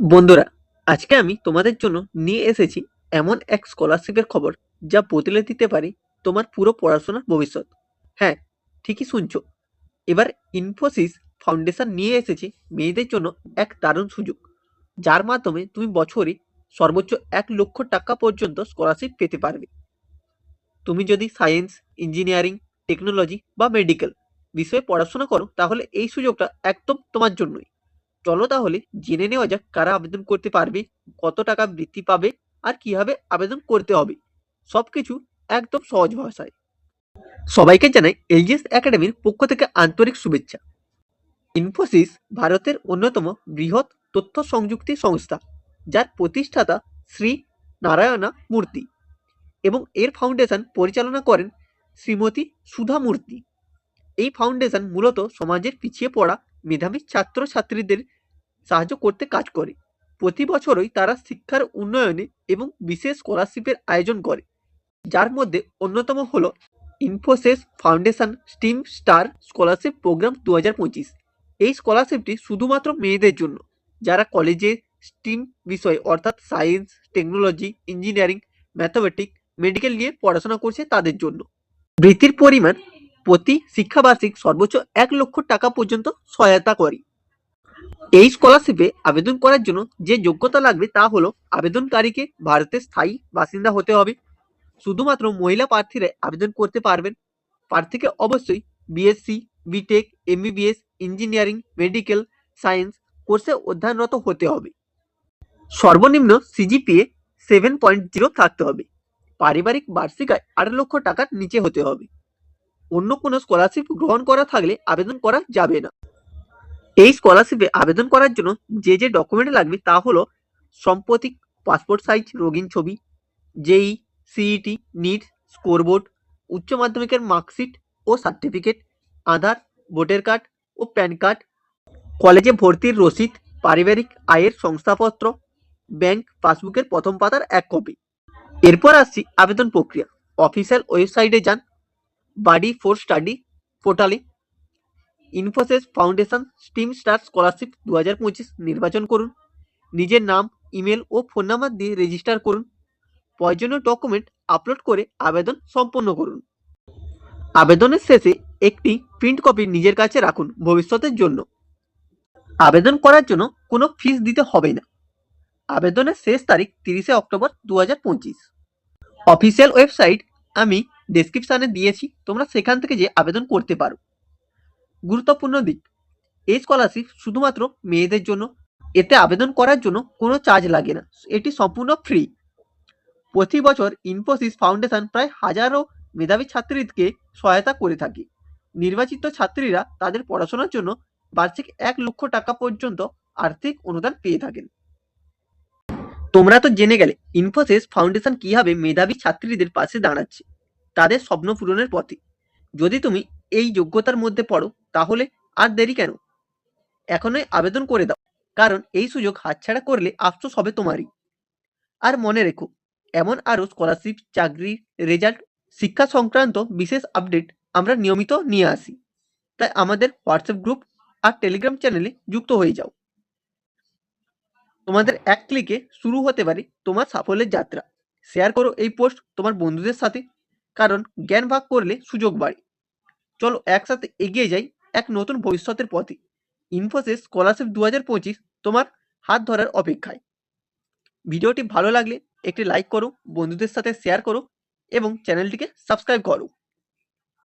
বন্ধুরা, আজকে আমি তোমাদের জন্য নিয়ে এসেছি এমন এক স্কলারশিপের খবর যা বদলে দিতে পারে তোমার পুরো পড়াশোনার ভবিষ্যৎ। হ্যাঁ ঠিকই শুনছ। এবার ইনফোসিস ফাউন্ডেশন নিয়ে এসেছে মেয়েদের জন্য এক দারুণ সুযোগ, যার মাধ্যমে তুমি বছরে সর্বোচ্চ এক লক্ষ টাকা পর্যন্ত স্কলারশিপ পেতে পারবে। তুমি যদি সায়েন্স ইঞ্জিনিয়ারিং টেকনোলজি বা মেডিকেল বিষয়ে পড়াশোনা করো, তাহলে এই সুযোগটা একদম তোমার জন্যই। চলো তাহলে জেনে নেওয়া যাক কারা আবেদন করতে পারবে, কত টাকা বৃত্তি পাবে আর কীভাবে আবেদন করতে হবে। সবকিছু একদম সহজ ভাষায়। সবাইকে জানাই এলজিএস একাডেমির পক্ষ থেকে আন্তরিক শুভেচ্ছা। ইনফোসিস ভারতের অন্যতম বৃহৎ তথ্য সংযুক্তি সংস্থা, যার প্রতিষ্ঠাতা শ্রী নারায়ণা মূর্তি এবং এর ফাউন্ডেশন পরিচালনা করেন শ্রীমতী সুধা মূর্তি। এই ফাউন্ডেশন মূলত সমাজের পিছিয়ে পড়া মেধাবী ছাত্রছাত্রীদের সাহায্য করতে কাজ করে। প্রতি বছরই তারা শিক্ষার উন্নয়নে এবং বিশেষ স্কলারশিপের আয়োজন করে, যার মধ্যে অন্যতম হল Infosys foundation STEM star scholarship programme দু হাজার পঁচিশ। এই স্কলারশিপটি শুধুমাত্র মেয়েদের জন্য, যারা কলেজে স্টিম বিষয় অর্থাৎ science, technology, engineering, mathematics, medical নিয়ে পড়াশোনা করছে তাদের জন্য। বৃত্তির পরিমাণ প্রতি শিক্ষাবার্ষিক সর্বোচ্চ এক লক্ষ টাকা পর্যন্ত সহায়তা করে। এই স্কলারশিপে আবেদন করার জন্য যে যোগ্যতা লাগবে তা হলো আবেদনকারীকে ভারতের স্থায়ী বাসিন্দা হতে হবে। শুধুমাত্র মহিলা প্রার্থীরা আবেদন করতে পারবেন। প্রার্থীকে অবশ্যই BSc BTech MBBS engineering medical science কোর্সে অধ্যয়নরত হতে হবে। সর্বনিম্ন সিজিপিএ সেভেন পয়েন্ট জিরো থাকতে হবে। পারিবারিক বার্ষিক আয় আট লক্ষ টাকার নিচে হতে হবে। অন্য কোনো স্কলারশিপ গ্রহণ করা থাকলে আবেদন করা যাবে না। এই স্কলারশিপে আবেদন করার জন্য যে যে ডকুমেন্ট লাগবে তা হলো সম্পত্তি পাসপোর্ট সাইজ রঙিন ছবি জেই সিইটি নিট স্কোরবোর্ড উচ্চ মাধ্যমিকের মার্কশিট ও সার্টিফিকেট আধার ভোটার কার্ড ও প্যান কার্ড কলেজে ভর্তির রসিদ, পারিবারিক আয়ের শংসাপত্র ব্যাংক পাসবুকের প্রথম পাতার এক কপি এরপর আসছি আবেদন প্রক্রিয়া। অফিসিয়াল ওয়েবসাইটে যান। বাডি ফর স্টাডি পোর্টালে Infosys foundation STEM star scholarship দু হাজার পঁচিশ নির্বাচন করুন। নিজের নাম ইমেল ও ফোন নাম্বার দিয়ে রেজিস্টার করুন। প্রয়োজনীয় ডকুমেন্ট আপলোড করে আবেদন সম্পন্ন করুন। আবেদনের শেষে একটি প্রিন্ট কপি নিজের কাছে রাখুন ভবিষ্যতের জন্য। আবেদন করার জন্য কোনো ফিস দিতে হবে না। আবেদনের শেষ তারিখ তিরিশে অক্টোবর দু হাজার পঁচিশ। অফিসিয়াল ওয়েবসাইট আমি ডেসক্রিপশানে দিয়েছি, তোমরা সেখান থেকে যে আবেদন করতে পারো। গুরুত্বপূর্ণ দিক। এই স্কলারশিপ শুধুমাত্র মেয়েদের জন্য, এতে আবেদন করার জন্য কোনো চার্জ লাগে না। এটি সম্পূর্ণ ফ্রি প্রতি বছর ইনফোসিস ফাউন্ডেশন প্রায় হাজারো মেধাবী ছাত্রীকে সহায়তা করে থাকে। নির্বাচিত ছাত্রীরা তাদের পড়াশোনার জন্য বার্ষিক এক লক্ষ টাকা পর্যন্ত আর্থিক অনুদান পেয়ে থাকেন। তোমরা তো জেনে গেলে ইনফোসিস ফাউন্ডেশন কীভাবে মেধাবী ছাত্রীদের পাশে দাঁড়াচ্ছে? তাদের স্বপ্ন পূরণের পথে। যদি তুমি এই যোগ্যতার মধ্যে পড়ো, তাহলে আর দেরি কেন? এখনই আবেদন করে দাও, কারণ এই সুযোগ হাতছাড়া করলে আফসোস হবে তোমারই। আর মনে রেখো, এমন আরও স্কলারশিপ চাকরি রেজাল্ট শিক্ষা সংক্রান্ত বিশেষ আপডেট আমরা নিয়মিত নিয়ে আসি। তাই আমাদের হোয়াটসঅ্যাপ গ্রুপ আর টেলিগ্রাম চ্যানেলে যুক্ত হয়ে যাও। তোমাদের এক ক্লিকে শুরু হতে পারে তোমার সাফল্যের যাত্রা। শেয়ার করো এই পোস্ট তোমার বন্ধুদের সাথে, কারণ জ্ঞান ভাগ করলে সুযোগ বাড়ে। চলো একসাথে এগিয়ে যাই এক নতুন ভবিষ্যতের পথে। ইনফোসিস স্কলারশিপ দু হাজার পঁচিশ তোমার হাত ধরার অপেক্ষায়। ভিডিওটি ভালো লাগলে একটি লাইক করো, বন্ধুদের সাথে শেয়ার করো এবং চ্যানেলটিকে সাবস্ক্রাইব করো।